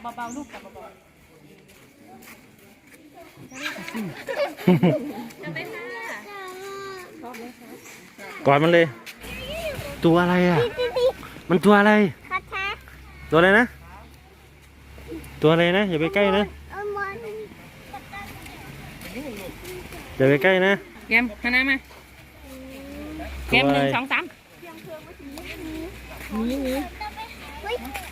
บเบาๆลูกจับเบาๆจับไปค่ะกอดมันเลย ตัวอะไรอะ มันตัวอะไรคาถาตัวอะไรนะ ตัวอะไรนะอย่าไปใกล้นะเอามันอย่าไปใกล้นะแกมหันหน้ามาแกมหนึ่งสองสามเฮ้ยโดด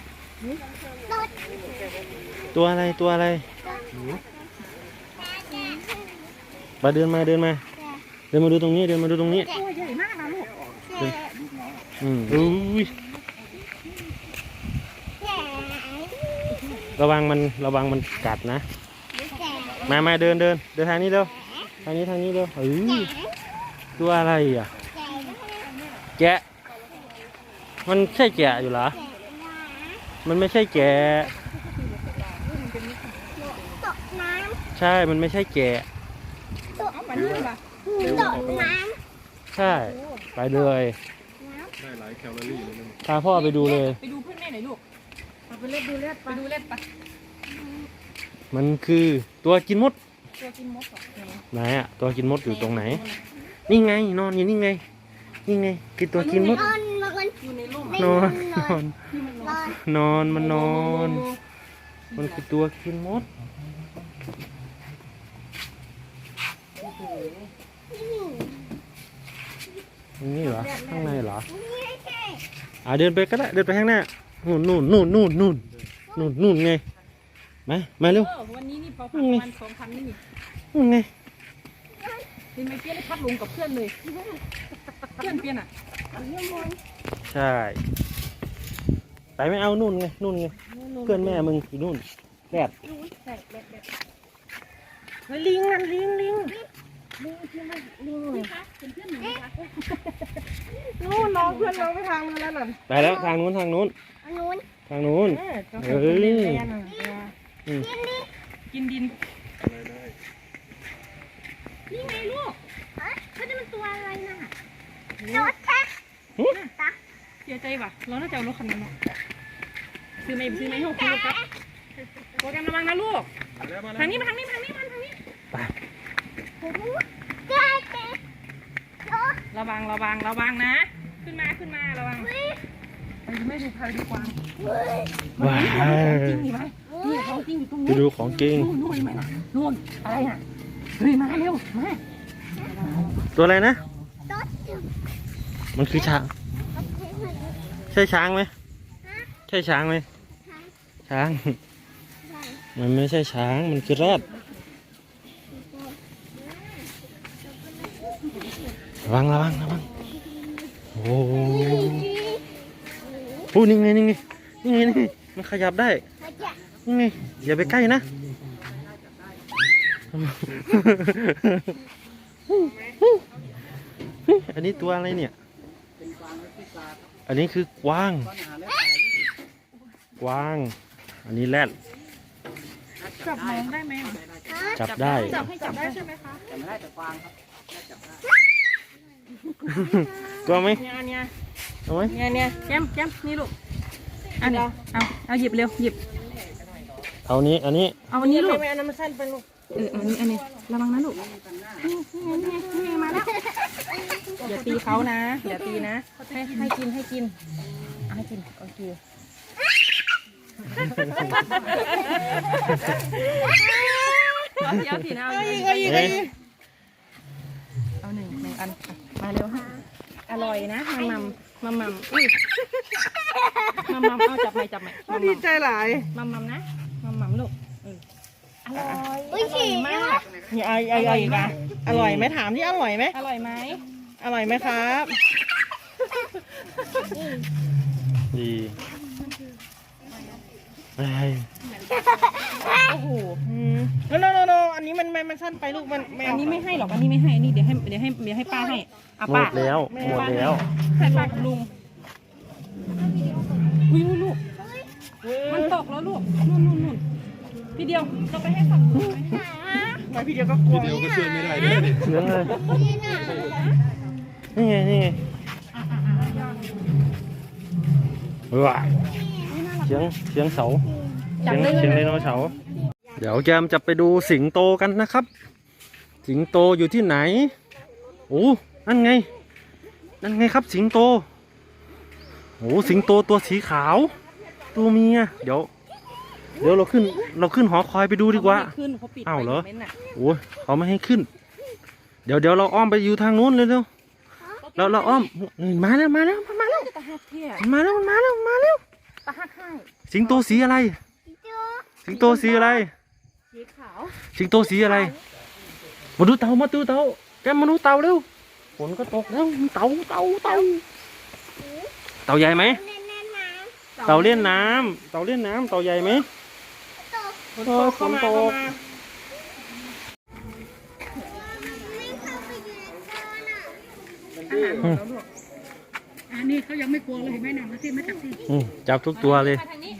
ตัวอะไรตัวอะไรมาเดินมาเดินมา เดินมาดูตรงนี้เดินมาดูตรงนี้ตัวใหญ่มากนะลูกอืมอุ้ยระวังมันระวังมันกัดนะ มามาเดินเดินเดินทางนี้เร็วทางนี้ทางนี้เร็วเอ้ยตัวอะไรอะแก่แกะ มันใช่แกะอยู่เหรอ มันไม่ใช่แกะ ตกน้ใช่ มันไม่ใช่แกะเอามานี่ป่ะำตกน้ใช่ ไปเลย ได้หลายแคลอรี่เลยนะพาพ่อไปดูเลย ไปดูเพื่อนแม่หน่อยลูกไปเล่นดูเล่นไปดูเล่นไปมันคือตัวกินมด ตัวกินมดเหรอไหนอะตัวกินมดอยู่ตรงไหน นี่ไง นอนอยู่นี่ไง นี่ไง คือตัวกินมำดนอนนอนอยู่ในร่มนอนนอนน อนนอนมันนอน มันคือตัวกินมดนี่เหรอ ข้างในเหรอนี่ไม่ใช่อ่าเดินไปก็ได้ เดินไปข้างหน้า นู่นนู่นนู่นนู่นนู่นนู่นนู่นไง มา มาเร็วเออวันนี้นี่พอพันวันสองพันนี่นู่นไงเห็นไหมเปี้ยนได้พัดลงกับเพื่อนเลย เพื่อนเปี้ยนอะ ใช่ ไปไม่เอานู่นไงนู่นไงเพื่อนแม่มึงอยู่นู่นแรดเฮ้ยลิงนั่นลิงลิงนู่นน้องเพื่อนน้องไปทางนู้นแล้วน่ะไปแล้วทางนู้นทางนู้นอันนู้นทางนู้นเออเจ้าเฮ้ของยเล่นแลนด์อะอืมกินดินนี่ไงลูกเฮ้ยนี่มันตัวอะไรน่ะโดดแท้เสียใจว่ะเราน่าจะเอารถคันนั้นเนาะซื้อไม่ซื้อไม่ให้หกลูกครับโปรแกรมระวังนะลูกทางนี้มาทางนี้มาทางนี้มาทางนี้ไปแก่แก่โดดระวังระวังระวังนะ ขึ้นมาขึ้นมาระวังไปไม่ดูใครดีกว่าว้าจริงดิไหมนี่ของจริงอยู่ตรงนู้นดูของจริงนู่นนู่ไหมนู่นอะไรอะเฮ้ยมาเร็วมาตัวอะไรนะมันคือช้าง ใช่ช้างไหมใช่ช้างไหมช้าง มันไม่ใช่ช้าง มันคือแรดระวังระวังระวังโอ้โหโอ้นี่ไงนี่ไงนี่ไงนี่ไงมันขยับได้นี่ไงอย่าไปใกล้นะอันนี้ตัวอะไรเนี่ย อันนี้คือกวาง กวาง อันนี้แรดจับน้องได้ไหมจับได้จับให้จับได้ใช่ไหมคะกลัวไหมเนี่ยเนี่ยเอาไหมเนี่ยเนี่ยแก้มแก้มนี่ลูกอันนี้เอาเอาหยิบเร็วหยิบเอานี้อันนี้เอาอันนี้ลูกไม่อันนั้นมันสั้นไปลูกเออเอาอันนี้อันนี้ระวังนะลูกนี่นี่นี่นี่มาแล้ว อย่าตีเขานะ อย่าตีนะ ให้ให้กินให้กินเอาให้กินโอเคเอาเดี๋ยวสินะเอาอีกเอาอีกเอ้ยเอาหนึ่งหนึ่งอันอะมาเร็วอร่อยนะมัมมัมมัมมัมอุ้ยมัมมัมเอาจับไหมจับไหมมัมดีมัมใจหลายมัมมัมนะมัมมัมลูกเอออร่อยอุ้ยฉี่มากนี่ไอ้ไอ้ไอ้อีกอะอร่อยไหมถามที่อร่อยไหมอร่อยไหมอร่อยไหมครับดีไอ้โอ้โหอืมโนโนโนโนอันนี้มันมันมันสั้นไปลูกมันไม่อัเอานนี้ไม่ให้หรอกอันนี้ไม่ให้อันนี้เดี๋ยวให้เดี๋ยวให้เดี๋ยวให้ป้าให้อะหมป้าดแล้วหมดแล้ว ให้ป้ากับลุงอุ้ยอุ้ยลูก มันตกแล้วลูกนู่นนู่นนู่น พี่เดียวเราไปให้ฝั่งนู้นไหมมาพี่เดียวก็กลัว เดียวก็ช่วยไม่ได้ด้วยดิเสียงเลยนี่ไง นี่ไงว้ายเสียงเสียงเสาจับเสียงได้เสียงเลไดยโนเสาร์เดี๋ยวแจมจะไปดูสิงโตกันนะครับ สิงโตอยู่ที่ไหน โอ้นั่นไง นั่นไงครับสิงโต โอ้สิงโตตัวสีขาว ตัวเมีย เดี๋ยว เดี๋ยวเราขึ้นเราขึ้นหอคอยไปดูดีกว่าขึ้นเขาปิดอ้าวเหรอ ไปม้นน่ะโอ้ยเขาไม่ให้ขึ้น เดี๋ยวเดี๋ยวเราอ้อมไปอยู่ทางนู้นเลยเร็วๆเราเราอ้อมเฮ้ยมาแล้วมาแล้วมาแล้วตาหักเที่ยมาแล้วมาแล้วมาแล้ว ตาหักให้สิงโตสีอะไร สิงโตสีอะไร สีขาวสิงโตสีอะไร มาดูเต่ามาดูเต่าแกมาดูเต่าเร็วฝนก็ตกแล้วมีเต่าเต่าเต่าเต่าใหญ่ไหมแน่นๆนะเต่าเล่นน้ำเต่าเล่นน้ำเต่าใหญ่ไหมฝ นเอตอกฝเข้านมาตเข้ากมาไม่เข้าไปอยู่ในโซนอะอาหารหมดแล้วลูกอันนี้เขายังไม่กลัวเลยเห็นไหมน่ะมาที่มาจับที่อืมจับทุกตัวเลยมาทางนี้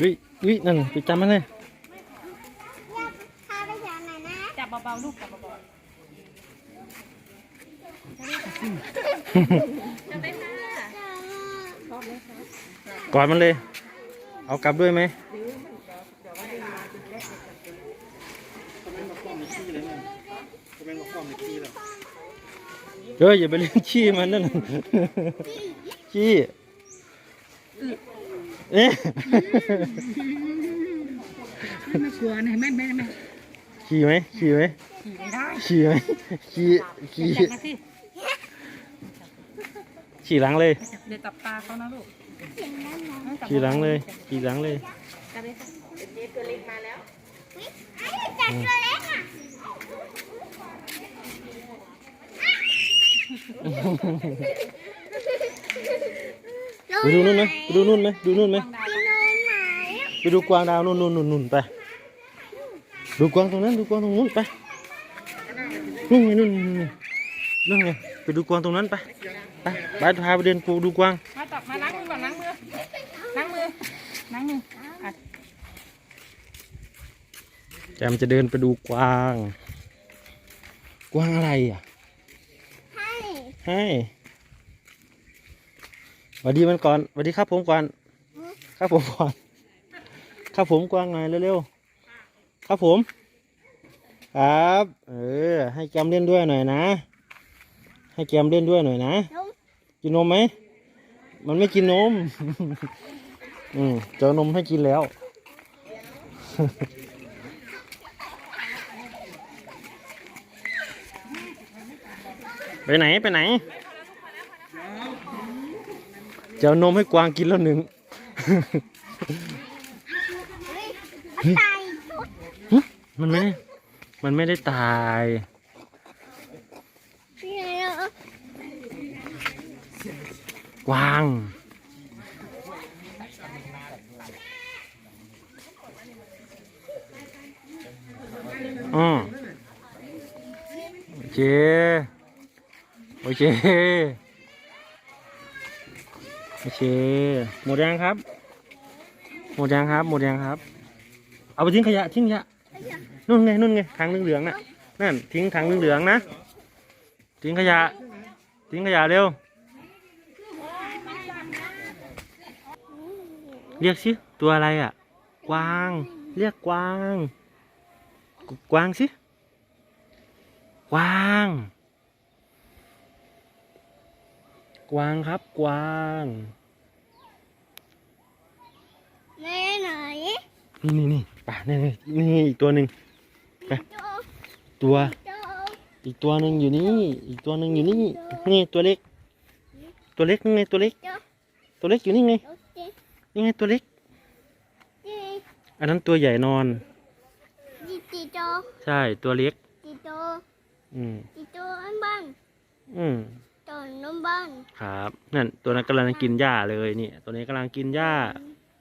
วิวินั่นไปจับมันเลยพาไปแถวไหนนะจับเบาๆลูกจับเบาก อดมันเลย เอากลับด้วยไหมเฮ้ยอย่าไปเล่นขี้มันนั่นน่ะขี้เอ๊ะไม่กลัวนะเห็นไหมแม่แม่ขี้ไหมขี้ไหมๆขี่ไม่ได้ขี้ไหมขี้ขี้จับมาที่ขี้หลังเลยเดี๋ยวจับตาเขานะลูก ขี่หลังเลยขี่หลังเลยจับเลยค่ะเด็กตัวเล็กมาแล้วจับตัวเล็กอะไปดูนู่นไหมไปดูนู่นไหมดูนู่นไหมที่โน่นไหนไปดูกวางดาวนู่นนู่นนู่นนู่นไปดูกวางตรงนั้นดูกวางตรงนู้นไปนู่นไงนู่นไงนู่นไงนู่นไงไปดูกวางตรงนั้นไปไปไปพาไปเดินปูดูกวาง มาจับมาล้างมือก่อนล้างมือล้างมือล้างมืออะแจมจะเดินไปดูกวาง กวางอะไรอะ ให้ให้สวัสดีมันก่อนสวัสดีครับผมก่อน ครับผมก่อน ครับผมกวางหน่อยเร็วๆ ครับผม ครับ เออ ให้แกมเล่นด้วยหน่อยนะ ให้แกมเล่นด้วยหน่อยนะนมกินนมไหม มันไม่กินนม อืมเจานมให้กินแล้ว ไปไหนไปไหน เจ้านมให้กวางกินแล้วหนึ่งตายมันไม่ได้มันไม่ได้ตาย ที่ไหนอะ กวาง อืมโอเค โอเค โอเค หมดยังครับ หมดยังครับ หมดยังครับ เอาไปทิ้งขยะ ทิ้งขยะ นู่นไง นู่นไงถังเหลืองๆน่ะ นั่น ทิ้งถังเหลืองๆนะ ทิ้งขยะ ทิ้งขยะเร็ว เรียกสิตัวอะไรอะ กวาง เรียกกวาง กวางสิ กวาง กวางครับกวางแม่ไหนนี่นี่นี่ป่านี่นี่นี่อีกตัวหนึ่งโจตัวโจอีกตัวหนึ่งอยู่นี่ อีกตัวหนึ่งอยู่นี่ นี่ตัวเล็ก ตัวเล็กนี่ไงตัวเล็กโจตัวเล็กอยู่นี่ไงโอเค นี่ไงตัวเล็กจีอันนั้นตัวใหญ่นอนจีจีโจใช่ตัวเล็กจีโจอืมจีโจอันบ้านอืมโจนมบ้านครับนั่นตัวนั้นกำลังกินหญ้าเลยนี่ตัวนี้กำลังกินหญ้า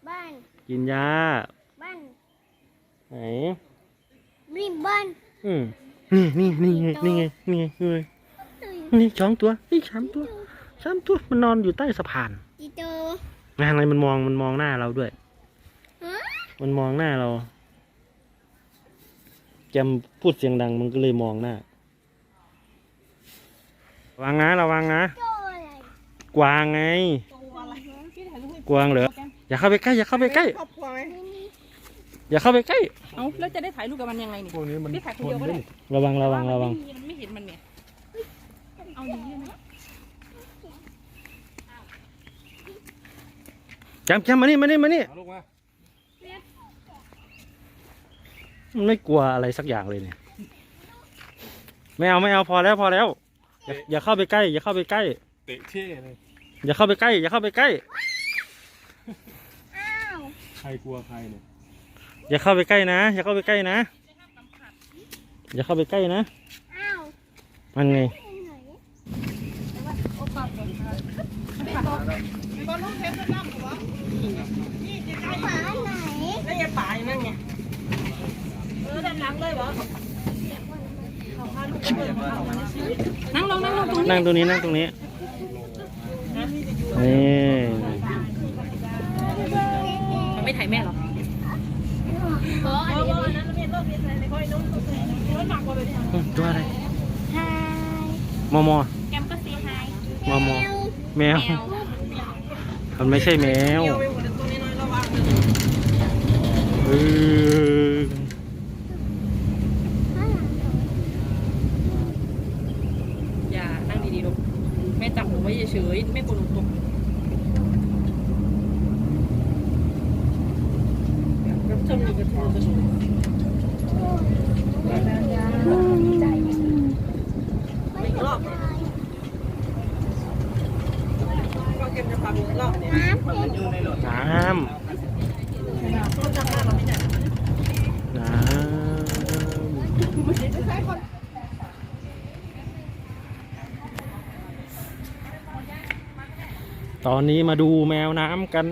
บ้านกินหญ้า บ้านไหนรีบบ้านอืมนี่นี่นี่ไงนี่ไงนี่ไงนี่ไงนี่สองตัวนี่สามตัวสามตัวมันนอนอยู่ใต้สะพานจีโจ งานอะไรมันมองมันมองหน้าเราด้วยฮะมันมองหน้าเราแจมพูดเสียงดังมันก็เลยมองหน้าระวังนะระวังนะโตอะไรกวางไง กวางเหรออย่าเข้าไปใกล้อย่าเข้าไปใกล้ครอบครัวไหมอย่าเข้าไปใกล้ เอาแล้วจะได้ถ่ายรูปกับมันยังไงนี่พวกนี้มันพี่ถ่ายคนเดียวก็ได้ระวังระวังระวัง มันไม่เห็นมันเนี่ยเอาอย่างนี้นะ แจมแจมมานี่มานี่มานี่เอาลูกมามันไม่กลัวอะไรสักอย่างเลยเนี่ยไม่เอาไม่เอาพอแล้วพอแล้ว อย่าอย่าเข้าไปใกล้ อย่าเข้าไปใกล้ เตะเช่เลยอย่าเข้าไปใกล้ อย่าเข้าไปใกล้ อ้าวใครกลัวใครเนี่ยอย่าเข้าไปใกล้นะ อย่าเข้าไปใกล้นะ อย่าเข้าไปใกล้นะ อ้าวมันไง ไปไหนมีบอลลูกเทปจะนั่งเหรอ นี่จะได้ฝาไหนได้ยังป่าอยู่นั่นไงเออด้านหลังเลยเหรอนั่งลงนั่งลงตรงนี้นั่งตรงนี้นั่งตรงนี้นี่มันไม่ถ่ายแม่หรอขออันเอนี้อนั้นเรียนรอบเรียนอะไรในค่อยน้องตัวน้อยหนักกว่าเลยตัวอะไรไฮมอมอแกมก็ซีไฮมอมอแมวแมว มันไม่ใช่แมว อออย่านั่งดีๆลูกแม่จับหนูไว้เฉยๆแม่กลัวหนูตกรับชมอยู่กับเธอจะไม่รอบก็เกมจะพาไปรอบเนี่ยน้ำเป็นน้ำ น้ำ ตอนนี้มาดูแมวน้ำกัน